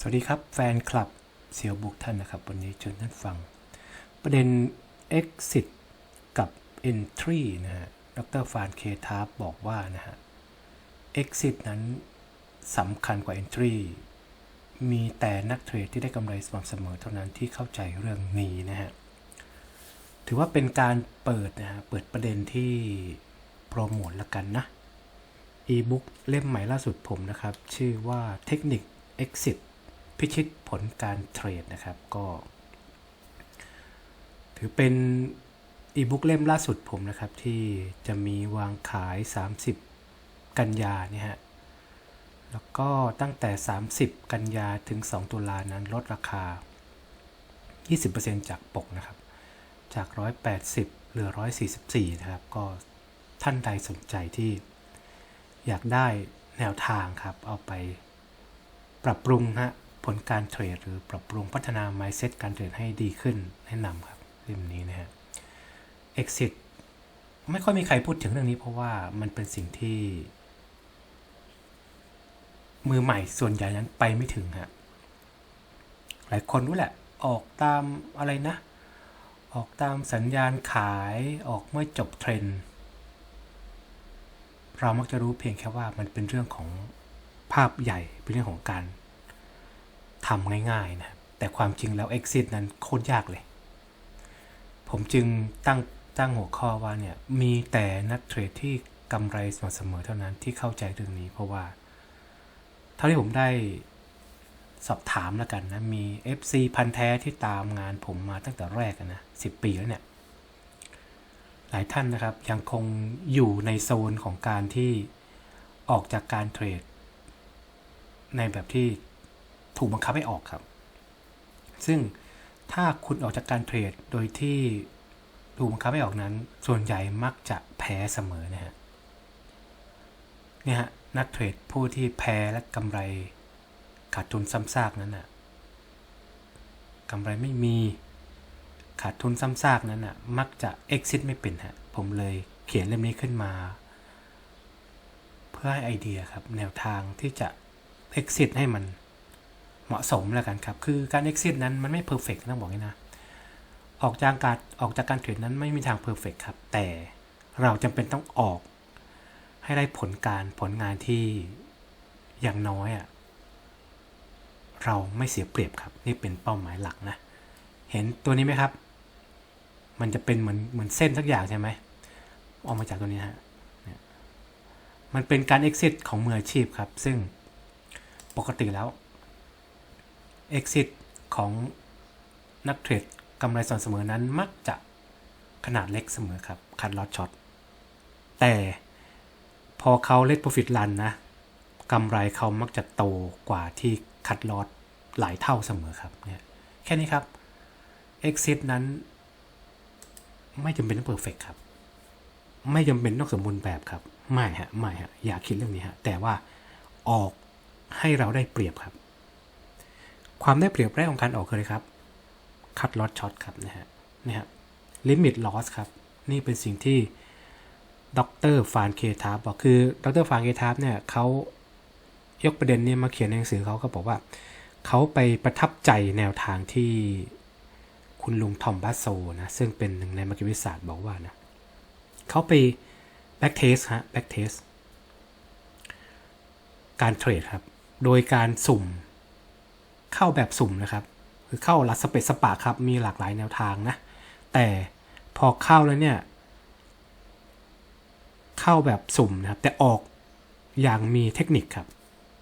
สวัสดีครับแฟนคลับเซียวบุกท่านนะครับ วันนี้ชิญท่านฟัง ประเด็น exit กับ entry นะฮะดรฟานเคทาร์บอกว่านะฮะ exit นั้นสำคัญกว่า entry มีแต่นักเทรดที่ได้กำไรสม่ำเสมอเท่านั้นที่เข้าใจเรื่องนี้นะฮะ ถือว่าเป็นการเปิดนะฮะ เปิดประเด็นที่โปรโมทละกันนะ e-book เล่มใหม่ล่าสุดผมนะครับ ชื่อว่าเทคนิค exit พิชิตผลการเทรดนะครับ ก็ ถือเป็นอีบุ๊กเล่มล่าสุดผมนะครับ ที่จะมีวางขาย 30 กันยาเนี่ยฮะแล้วก็ตั้งแต่ 30 กันยาถึง 2 ตุลานั้นลดราคา 20%จากปกนะครับ จาก 180 เหลือ 144 นะครับ ก็ท่านใดสนใจที่อยากได้แนวทางครับ เอาไปปรับปรุงฮะ ผลการเทรดหรือปรับปรุงพัฒนา mindset การเทรดให้ดีขึ้นแนะนำครับเล่มนี้นะฮะ exit ไม่ค่อยมีใครพูดถึงเรื่องนี้เพราะว่ามันเป็นสิ่งที่ มือใหม่ส่วนใหญ่นั้นไปไม่ถึงฮะหลายคนรู้แหละ ออกตามอะไรนะ ออกตามสัญญาณขายออกเมื่อจบเทรนด์เรามักจะรู้เพียงแค่ว่ามันเป็นเรื่องของภาพใหญ่เป็นเรื่องของการ ทำง่ายๆนะแต่ความจริงแล้ว exit นั้นโคตรยากเลย ผมจึงตั้งตั้งหัวข้อว่าเนี่ยมีแต่นักเทรดที่กำไรสม่ำเสมอเท่านั้นที่เข้าใจเรื่องนี้ เพราะว่า เท่าที่ผมได้สอบถามแล้วกันนะมี FC พันแท้ที่ตามงานผมมาตั้งแต่แรกนะสิปีแล้วเนี่ย หลายท่านนะครับยังคงอยู่ในโซนของการที่ออกจากการเทรดในแบบที่ ถูกบังคับให้ออกครับ ซึ่งถ้าคุณออกจากการเทรดโดยที่ถูกบังคับให้ออกนั้น ส่วนใหญ่มักจะแพ้เสมอนะฮะเนี่ยฮะนักเทรดผู้ที่แพ้และกำไรขาดทุนซ้ำซากนั้นน่ะกำไรไม่มีขาดทุนซ้ำซากนั้นน่ะมักจะ exit ไม่เป็นฮะผมเลยเขียนเล่มนี้ขึ้นมา เพื่อให้ไอเดียครับ แนวทางที่จะ exit ให้มัน เหมาะสมแล้วกันครับ คือการ exit นั้นมันไม่ perfect ต้องบอกงี้นะ ออกจากการออกจากการเทรดนั้นไม่มีทาง perfect ครับ แต่เราจำเป็นต้องออกให้ได้ผลการผลงานที่อย่างน้อยอะเราไม่เสียเปรียบครับ นี่เป็นเป้าหมายหลักนะ เห็นตัวนี้ไหมครับ มันจะเป็นเหมือนเหมือนเส้นสักอย่างใช่ไหมออกมาจากตัวนี้ฮะมันเป็นการ exit ของมืออาชีพครับ ซึ่งปกติแล้ว exit ของนักเทรดกำไรสม่ำเสมอนั้นมักจะขนาดเล็กเสมอครับคัดลอตช็อตแต่พอเขาเล่น profit run นะกำไรเขามักจะโตกว่าที่คัดลอตหลายเท่าเสมอครับเนี่ยแค่นี้ครับ exit นั้น ไม่จำเป็นต้อง perfect ครับ ไม่จำเป็นต้องสมบูรณ์แบบครับ ไม่ฮะ ไม่ฮะ อย่าคิดเรื่องนี้ฮะ แต่ว่าออกให้เราได้เปรียบครับ ความได้เปรียบแรกของการออกคืออะไรครับคัดลอตช็อตครับนะฮะนี่ฮะลิมิตลอสครับ นี่เป็นสิ่งที่ดรฟานเคทาบอกคือดรฟานเคทาเนี่ยเขายกประเด็นนี้มาเขียนในหนังสือเขาก็บอกว่า เขาไปประทับใจแนวทางที่คุณลุงทอมบัสโซนะซึ่งเป็นหนึ่งในมักวิศาสตร์บอกว่านะเขาไปแบ็กเทสฮะแบ็กเทสการเทรดครับ โดยการสุ่ม เข้าแบบสุ่มนะครับ คือเข้าลัดสเปซสปาครับ มีหลากหลายแนวทางนะ แต่พอเข้าแล้วเนี่ย เข้าแบบสุ่มนะครับ แต่ออกอย่างมีเทคนิคครับ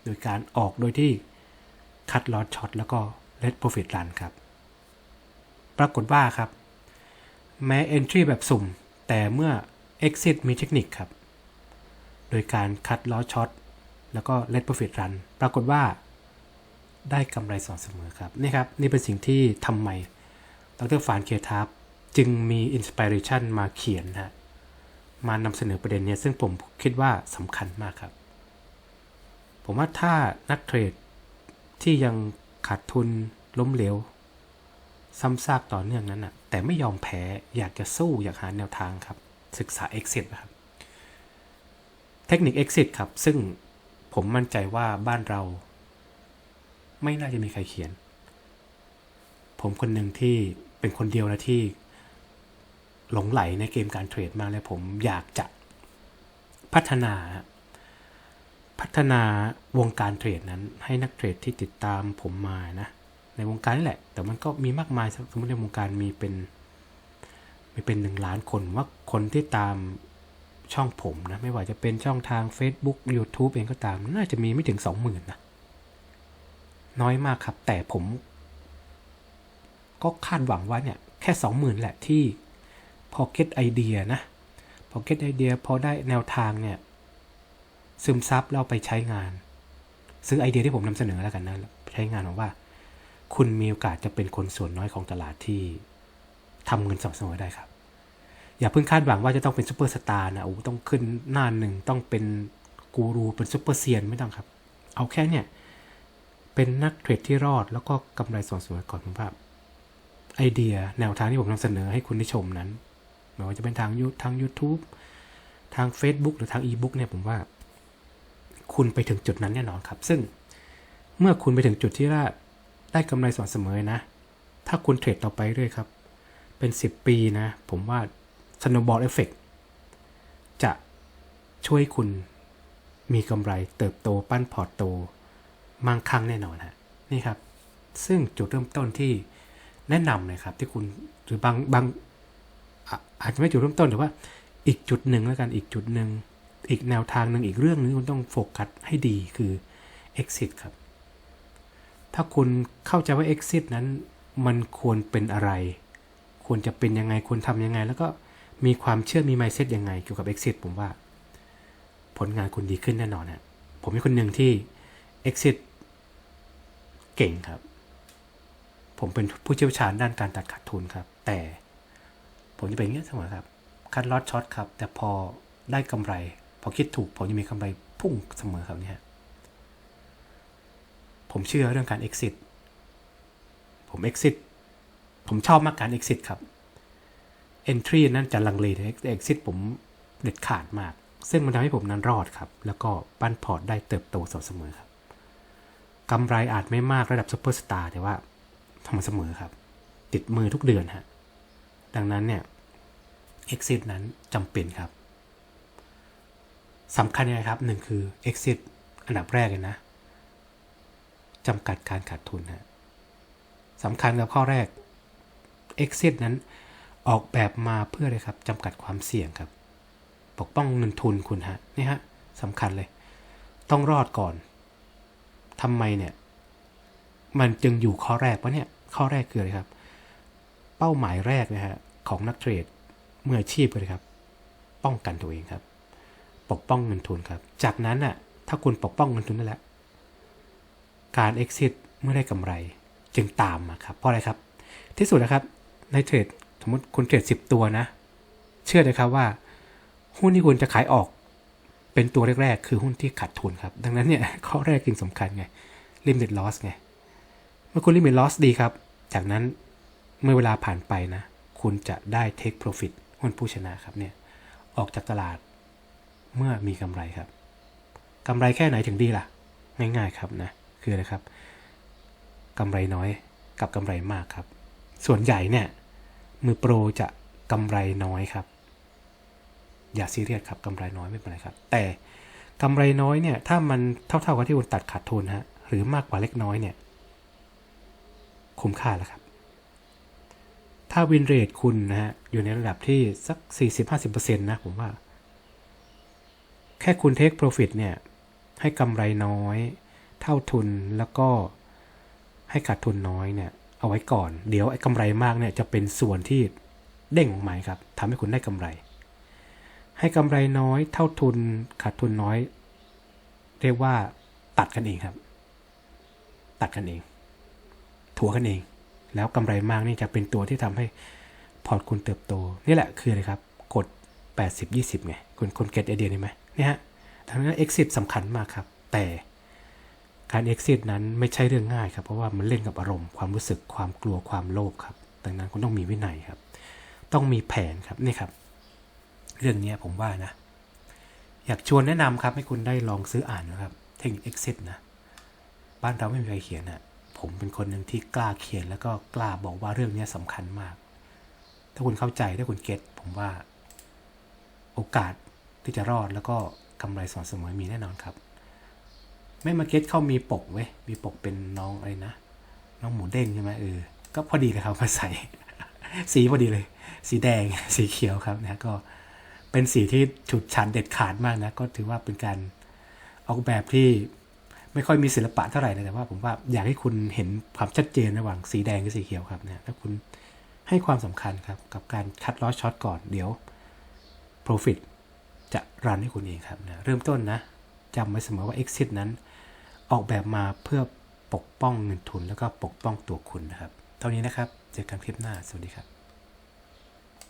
โดยการออกโดยที่คัดลอตช็อตแล้วก็เลดโปรฟิตรันครับ ปรากฏว่าครับ แม้ Entry แบบสุ่ม แต่เมื่อ Exit มีเทคนิคครับ โดยการคัดลอตช็อตแล้วก็เลดโปรฟิตรัน ปรากฏว่า ได้กำไรสม่ำเสมอครับนี่ครับนี่เป็นสิ่งที่ทำไมดรฟานเคทับจึงมีอินสปิเรชันมาเขียนนะมานำเสนอประเด็นเนี้ยซึ่งผมคิดว่าสำคัญมากครับ ผมว่าถ้านักเทรดที่ยังขาดทุนล้มเหลวซ้ำซากต่อเนื่องนั้นนะแต่ไม่ยอมแพ้อยากจะสู้อยากหาแนวทางครับ ศึกษา Exit นะครับ เทคนิค Exit ครับ ซึ่งผมมั่นใจว่าบ้านเรา ไม่น่าจะมีใครเขียน ผมคนหนึ่งที่เป็นคนเดียวนะที่หลงไหลในเกมการเทรดมากเลยผมอยากจะพัฒนา พัฒนาวงการเทรดนั้น ให้นักเทรดที่ติดตามผมมานะ ในวงการนี่แหละ แต่มันก็มีมากมายสมมติในวงการมีเป็นมีเป็นหนึ่งล้านคนว่าคนที่ตามช่องผมนะ ไม่ว่าจะเป็นช่องทาง Facebook YouTube เองก็ตาม น่าจะมีไม่ถึงสองหมื่นนะ น้อยมากครับ แต่ผม ก็คาดหวังว่าเนี่ยแค่สองหมื่นแหละที่พอเก็ตไอเดียนะพอเก็ตไอเดียพอได้แนวทางเนี่ยซึมซับแล้วเอาไปใช้งาน ซื้อไอเดียที่ผมนำเสนอแล้วกันนะใช้งานของว่า คุณมีโอกาสจะเป็นคนส่วนน้อยของตลาดที่ทำเงินสม่ำเสมอได้ครับ อย่าเพิ่งคาดหวังว่าจะต้องเป็นซูเปอร์สตาร์นะโอ้ต้องขึ้นหน้าหนึ่งต้องเป็นกูรูเป็นซูเปอร์เซียนไม่ต้องครับ เอาแค่เนี่ย เป็นนักเทรดที่รอดแล้วก็กำไรสม่ำเสมอก่อนผมว่าไอเดียแนวทางที่ผมนำเสนอให้คุณได้ชมนั้นไม่ว่าจะเป็นทางยูทาง YouTube ทาง Facebook หรือทางอีบุ๊กเนี่ยผมว่า คุณไปถึงจุดนั้นแน่นอนครับ ซึ่งเมื่อคุณไปถึงจุดที่ว่าได้กำไรสม่ำเสมอนะ ถ้าคุณเทรดต่อไปเรื่อยครับ เป็น 10 ปีนะ ผมว่า snowball effect จะช่วยคุณมีกำไรเติบโตปั้นพอร์ตโต มั่งคั่งแน่นอนฮะนี่ครับ ซึ่งจุดเริ่มต้นที่แนะนำเลยครับ ที่คุณหรือบางบางอะอาจจะไม่จุดเริ่มต้นแต่ว่า อีกจุดหนึ่งแล้วกันอีกจุดหนึ่งอีกแนวทางหนึ่งอีกเรื่องหนึงคุณต้องโฟกัสให้ดีคือ exit ครับ ถ้าคุณเข้าใจว่า exit นั้นมันควรเป็นอะไร ควรจะเป็นยังไงควรทำยังไง แล้วก็มีความเชื่อมี mindset ยังไงเกี่ยวกับ exit ผมว่า ผลงานคุณดีขึ้นแน่นอนนะผมเป็นคนหนึ่งที่ exit เก่งครับ ผมเป็นผู้เชี่ยวชาญด้านการตัดขาดทุนครับ แต่ผมจะเป็นอย่างนี้เสมอครับ คัดลอตช็อตครับ แต่พอได้กำไร พอคิดถูก ผมจะมีกำไรพุ่งเสมอครับเนี่ยผมเชื่อเรื่องการ exit ผม exit ผมชอบมากการ exit ครับ entry นั่นจะลังเลแต่ exit ผมเด็ดขาดมาก ซึ่งมันทำให้ผมนั้นรอดครับ แล้วก็ปั้นพอร์ตได้เติบโตสเสมอครับ กำไรอาจไม่มากระดับซูเปอร์สตาร์แต่ว่าทำเสมอครับ ติดมือทุกเดือนฮะดังนั้นเนี่ย exit นั้นจำเป็นครับสำคัญยังไงครับหนึ่งคือ exit อันดับแรกเลยนะจำกัดการขาดทุนฮะสำคัญกับข้อแรก exit นั้นออกแบบมาเพื่อเลยครับจำกัดความเสี่ยงครับ ปกป้องเงินทุนคุณฮะนี่ฮะสำคัญเลย ต้องรอดก่อน ทำไมเนี่ย มันจึงอยู่ข้อแรกวะเนี่ย ข้อแรกคืออะไรครับ เป้าหมายแรกนะฮะของนักเทรดเมืออาชีพเลยครับ ป้องกันตัวเองครับ ปกป้องเงินทุนครับ จากนั้นน่ะ ถ้าคุณปกป้องเงินทุนนั่นแหละ การ exit เมื่อได้กำไรจึงตามมาครับ เพราะอะไรครับ ที่สุดนะครับ ในเทรดสมมติคุณเทรด10 ตัวนะ เชื่อเลยครับว่า หุ้นที่คุณจะขายออก เป็นตัวแรกๆ คือหุ้นที่ขาดทุนครับ ดังนั้นเนี่ยข้อแรกจึงสำคัญไง limit loss ไง เมื่อคุณ limit loss ดีครับ จากนั้นเมื่อเวลาผ่านไปนะ คุณจะได้ take profit หุ้นผู้ชนะครับเนี่ย ออกจากตลาดเมื่อมีกำไรครับกำไรแค่ไหนถึงดีล่ะ ง่ายๆครับนะ คืออะไรครับกำไรน้อยกับกำไรมากครับ ส่วนใหญ่เนี่ยมือโปรจะกำไรน้อยครับ อย่าซีเรียสครับกำไรน้อยไม่เป็นไรครับ แต่กำไรน้อยเนี่ยถ้ามันเท่าๆกับที่คุณตัดขาดทุนฮะหรือมากกว่าเล็กน้อยเนี่ยคุ้มค่าแล้วครับ ถ้าวินเรทคุณนะฮะอยู่ในระดับที่สัก 40-50%นะผมว่า แค่คุณเทคโปรฟิตเนี่ยให้กำไรน้อย เท่าทุนแล้วก็ให้ขาดทุนน้อยเนี่ยเอาไว้ก่อน เดี๋ยวไอ้กำไรมากเนี่ยจะเป็นส่วนที่เด้งออกมาครับทำให้คุณได้กำไร ให้กำไรน้อยเท่าทุนขาดทุนน้อย เรียกว่าตัดกันเองครับ ตัดกันเอง ถัวกันเอง แล้วกำไรมากนี่จะเป็นตัวที่ทำให้พอร์ตคุณเติบโต นี่แหละคืออะไรครับ กด 80 20ไงคุณคุณเก็ตไอเดียนี้ไหมเนี่ยฮะทางนั้น exit สำคัญมากครับ แต่การ exit นั้นไม่ใช่เรื่องง่ายครับ เพราะว่ามันเล่นกับอารมณ์ความรู้สึกความกลัวความโลภครับดังนั้นคุณต้องมีวินัยครับ ต้องมีแผนครับนี่ครับ เรื่องนี้ผมว่านะ อยากชวนแนะนำครับให้คุณได้ลองซื้ออ่านนะครับ เทคนิค exit นะ บ้านเราไม่มีใครเขียนนะผมเป็นคนหนึ่งที่กล้าเขียนแล้วก็กล้าบอกว่าเรื่องนี้สำคัญมาก ถ้าคุณเข้าใจถ้าคุณเก็ตผมว่าโอกาสที่จะรอดแล้วก็กำไรสม่ำเสมอมีแน่นอนครับ ไม่มาเก็ตเขามีปกเว้ยมีปกเป็นน้องอะไรนะ น้องหมูเด้งใช่ไหมเออ ก็พอดีเลยครับมาใส่ สีพอดีเลย สีแดง สีเขียวครับนะก็ เป็นสีที่ฉุดฉันเด็ดขาดมากนะ ก็ถือว่าเป็นการออกแบบที่ไม่ค่อยมีศิลปะเท่าไหร่นะแต่ว่าผมว่าอยากให้คุณเห็นความชัดเจนระหว่างสีแดงกับสีเขียวครับเนะถ้าคุณให้ความสำคัญครับ กับการคัดลอช็อตก่อนเดี๋ยว Profit จะรันให้คุณเองครับนะเริ่มต้นนะจำไว้เสมอว่า Exit นั้น ออกแบบมาเพื่อปกป้องเงินทุนแล้วก็ปกป้องตัวคุณนะครับ เท่านี้นะครับ เจอกันคลิปหน้า สวัสดีครับ